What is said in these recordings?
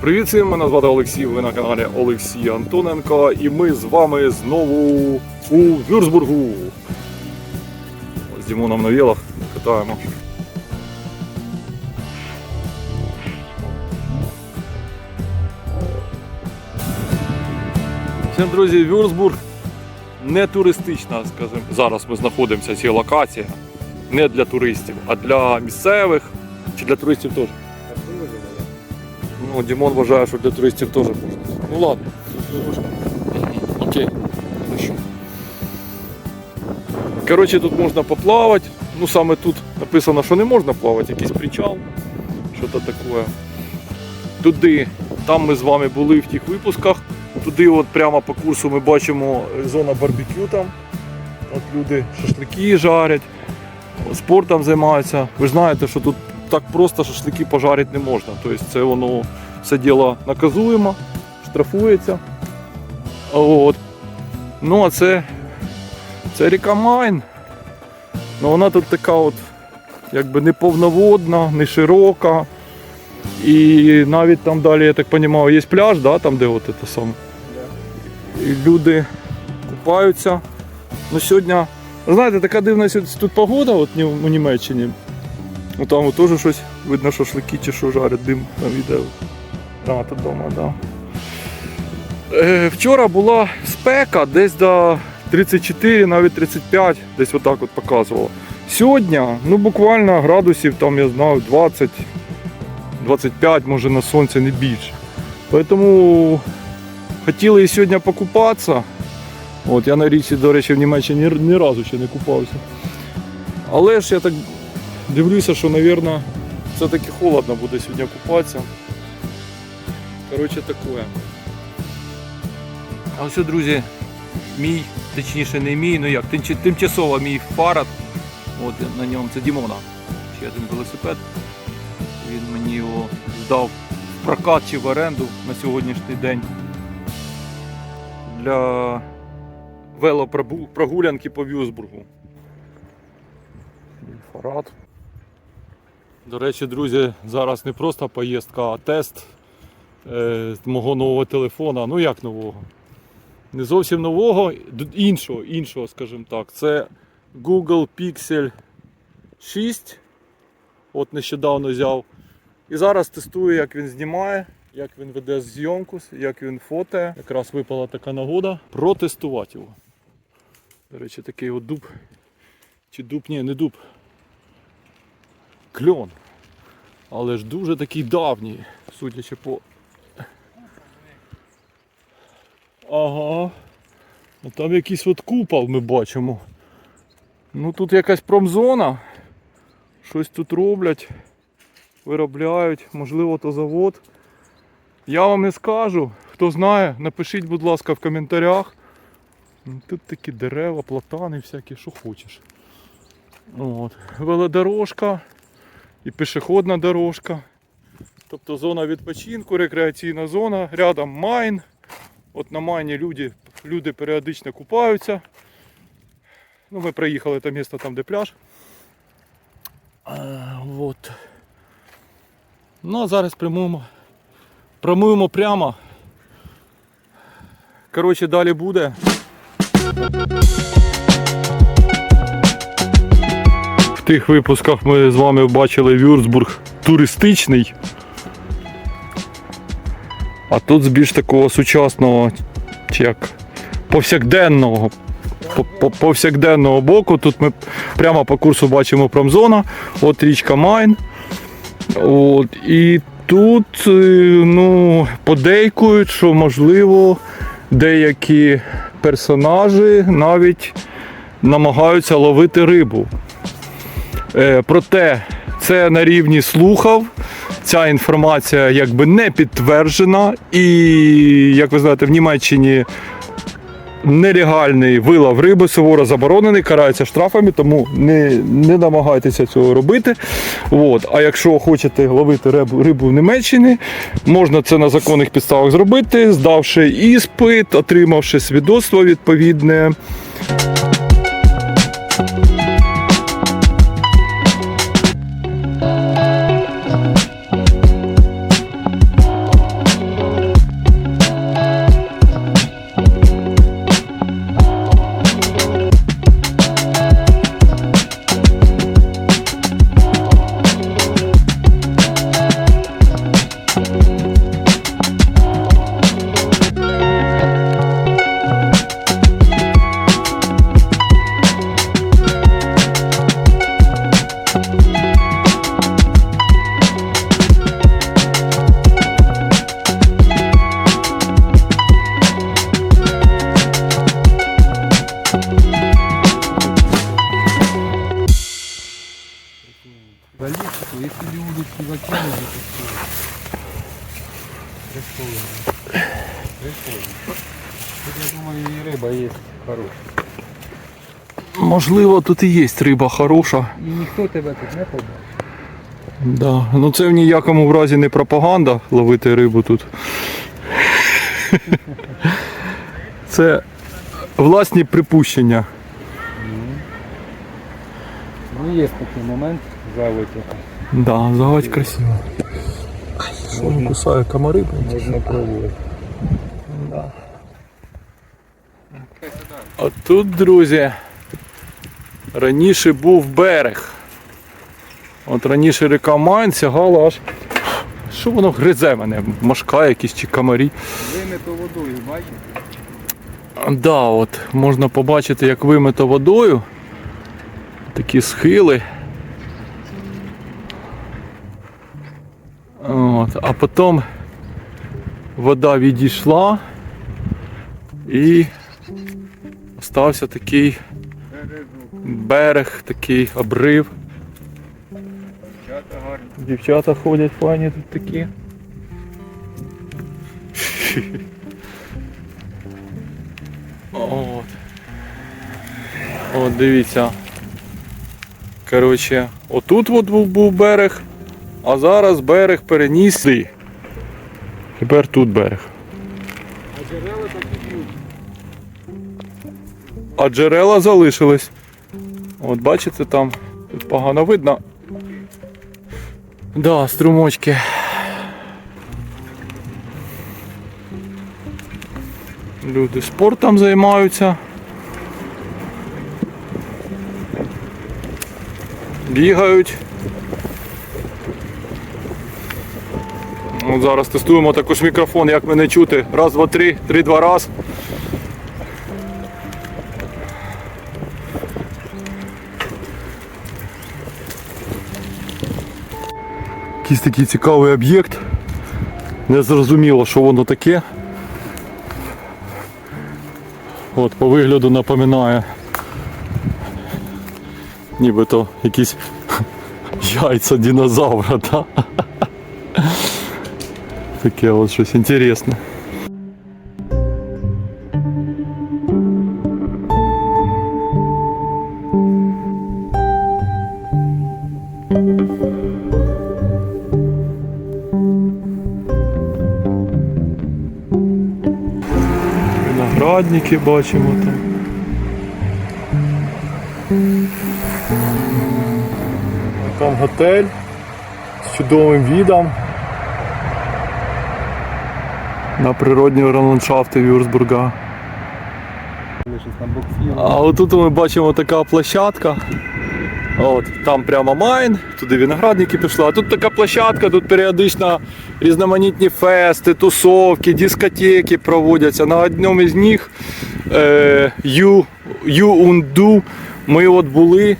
привіт всім! Мене звати Олексій, ви на каналі Олексій Антоненко і ми з вами знову у Вюрсбургу. З Дімоном на вілах катаємо. Всім, друзі, Вюрсбург не туристична, скажімо. Зараз ми знаходимося цій локації. Не для туристів, а для місцевих чи для туристів теж. Ну, Дімон вважає, що для туристів теж можна. Ну ладно. Окей. Хорошо. Коротше, тут можна поплавати. Ну саме тут написано, що не можна плавати, якийсь причал. Що то таке. Туди, там ми з вами були в тих випусках. Туди от прямо по курсу ми бачимо зона барбекю там. От люди шашлики жарять, спортом займаються. Ви знаєте, що тут так просто шашлики пожарити не можна. Тобто це воно все діло наказуємо, штрафується. От. Ну а це, це ріка Майн. Ну, вона тут така от якби не повноводна, не широка. І навіть там далі, я так розумію, є пляж, да, там де от це саме. І люди купаються. Ну сьогодні, знаєте, така дивна тут погода от, у Німеччині. Ну там теж щось видно шашлики чи що жарять дим на відео. А, тут вдома, так. Да. Е, вчора була спека десь до 34, навіть 35, десь отак от показувало. Сьогодні, ну буквально градусів, там я знаю, 20, 25, може на сонці не більше. Тому хотіли і сьогодні покупатися. От я на річці, до речі, в Німеччині ні, ні разу ще не купався. Але ж я так дивлюся, що, мабуть, все-таки холодно буде сьогодні купатися. Коротше, таке. А ось, друзі, мій, точніше не мій, ну як, тимчасово мій фарад. От на ньому це Дімона. Ще один велосипед. Він мені його здав в прокат чи в оренду на сьогоднішній день. Для велопрогулянки по Вюсбургу. Фарад. До речі, друзі, зараз не просто поїздка, а тест е, мого нового телефона. Ну як нового? Не зовсім нового, іншого, іншого, скажімо так. Це Google Pixel 6. От нещодавно взяв. І зараз тестую, як він знімає, як він веде зйомку, як він фотоє. Якраз випала така нагода протестувати його. До речі, такий от дуб. Чи дуб, ні, не дуб. Кльон. Але ж дуже такий давній, судячи по. Ага. Ну, Там якийсь от купол ми бачимо. Ну тут якась промзона. Щось тут роблять, виробляють, можливо, то завод. Я вам не скажу. Хто знає, напишіть, будь ласка, в коментарях. Ну, Тут такі дерева, платани, всякі, що хочеш. От. Велодорожка і пішохідна дорожка. Тобто зона відпочинку, рекреаційна зона, рядом майн. От на майні люди, люди періодично купаються. Ну, ми приїхали там місто, там де пляж. А, от. Ну а зараз прямуємо. Прямуємо прямо. Коротше, далі буде. Тих випусках ми з вами бачили Вюрцбург туристичний. А тут з більш такого сучасного, як повсякденного. по- по- Повсякденного боку. Тут ми прямо по курсу бачимо промзона, от річка Майн. От, і тут е, ну, подейкують, що можливо деякі персонажі навіть намагаються ловити рибу. Е, проте це на рівні слухав. Ця інформація якби не підтверджена, і, як ви знаєте, в Німеччині нелегальний вилов риби суворо заборонений, карається штрафами, тому не, не намагайтеся цього робити. От. А якщо хочете ловити рибу, рибу в Німеччині, можна це на законних підставах зробити, здавши іспит, отримавши свідоцтво відповідне. Можливо, тут і є риба хороша. І ніхто тебе тут не побачить. Да. Ну це в ніякому разі не пропаганда ловити рибу тут. Це власні припущення. Ну є такий момент заводі. Да, заводь красиво. Що кусає комари? Можна пробувати. А тут, друзі, раніше був берег. От раніше ріка Майн сягала аж. Що воно гризе мене? Мошка якісь чи комарі. Вимито водою, бачите? Да, от можна побачити, як вимито водою. Такі схили. От, а потім вода відійшла і остався такий берег, такий обрив. Чата гарні. Дівчата ходять файні тут такі. От. От дивіться. Коротше, отут от був, був берег, а зараз берег переніс. сюди. Тепер тут берег. А джерела так і б'ють. А джерела залишились. От бачите там, тут погано видно. Да, струмочки. Люди спортом займаються. Бігають. От зараз тестуємо також мікрофон, як мене чути. Раз, два, три, три, два раз. Якийсь такий цікавий об'єкт. Не зрозуміло, що воно таке. От по вигляду напоминає. Нібито якісь яйця динозавра, да? Таке от щось інтересне. Виноградники бачимо там. Там готель з чудовим відом на природні ландшафти Вюрсбурга. А отут ми бачимо така площадка. От, там прямо майн, туди виноградники пішли. А тут така площадка, тут періодично різноманітні фести, тусовки, дискотеки проводяться. На одному із них е, Юунду ми от були.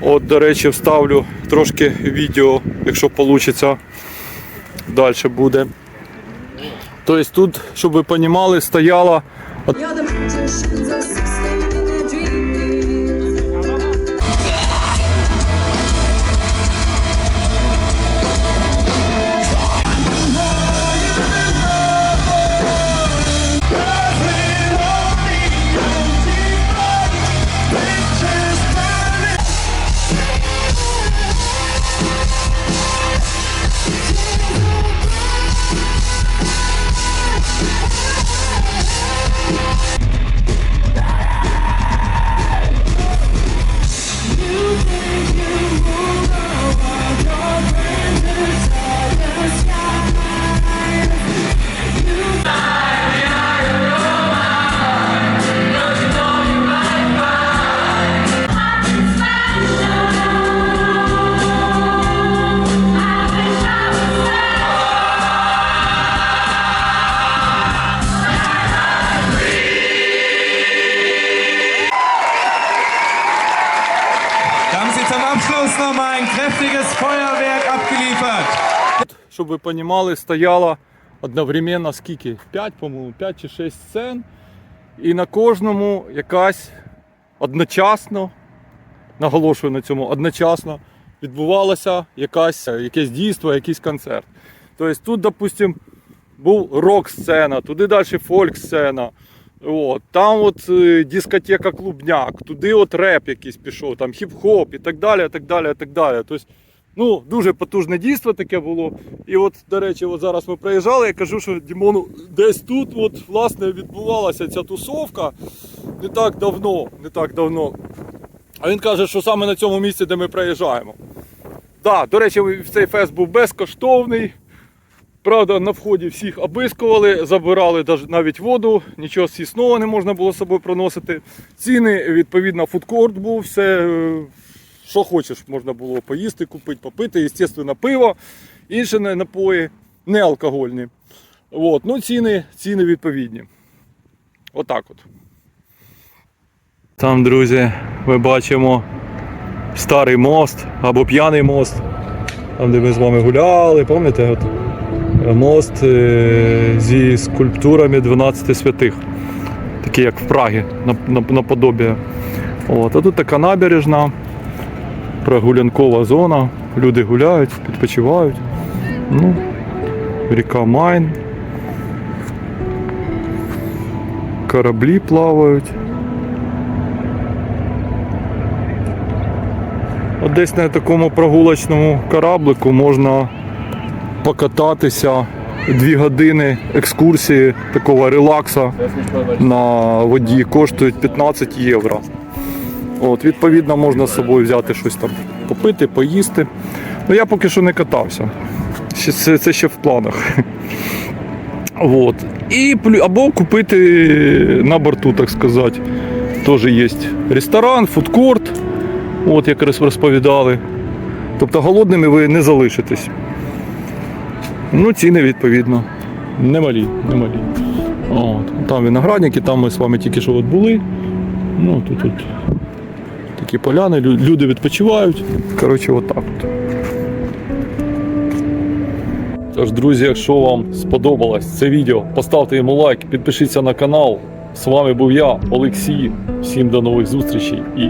От, до речі, вставлю трошки відео, якщо вийде. Далі буде. Тобто тут, щоб ви розуміли, стояла kräftiges Feuerwerk abgeliefert. щоб ви розуміли, стояло одновременно скільки? 5, по-моєму, 5 чи 6 сцен. І на кожному якась одночасно, наголошую на цьому, одночасно відбувалося якась, якесь дійство, якийсь концерт. Тобто тут, допустим, був рок-сцена, туди далі фольк-сцена. От, там от е, дискотека клубняк, туди от реп якийсь пішов, там хіп-хоп і так далі, так далі, так далі. Тобто, ну, дуже потужне дійство таке було. І от, до речі, от зараз ми приїжджали, я кажу, що Дімону десь тут от, власне, відбувалася ця тусовка не так давно, не так давно. А він каже, що саме на цьому місці, де ми приїжджаємо. Так, до речі, цей фест був безкоштовний. Правда, на вході всіх обискували, забирали навіть воду, нічого сісного не можна було з собою проносити. Ціни, відповідно, фудкорт був, все, е, що хочеш, можна було поїсти, купити, попити, звісно, пиво, інші напої, не алкогольні. От, ну, ціни, ціни відповідні. Отак от. Там, друзі, ми бачимо старий мост або п'яний мост. Там, де ми з вами гуляли, пам'ятаєте? Мост е, зі скульптурами 12 святих. Такий, як в Прагі, на- на- наподобі. От, а тут така набережна, прогулянкова зона. Люди гуляють, відпочивають. Ну, ріка Майн. Кораблі плавають. От десь на такому прогулочному кораблику можна покататися дві години екскурсії такого релакса на воді коштують 15 євро. От, відповідно, можна з собою взяти щось там попити, поїсти. Ну я поки що не катався. Це, це ще в планах. От. І, або купити на борту, так сказати. Теж є ресторан, фудкорт, от як розповідали. Тобто голодними ви не залишитесь. Ну, ціни відповідно. Немалі, немалі. От. Там виноградники, там ми з вами тільки що от були. Ну, тут, тут такі поляни, люди відпочивають. Коротше, отак от. Тож, друзі, якщо вам сподобалось це відео, поставте йому лайк, підпишіться на канал. З вами був я, Олексій. Всім до нових зустрічей і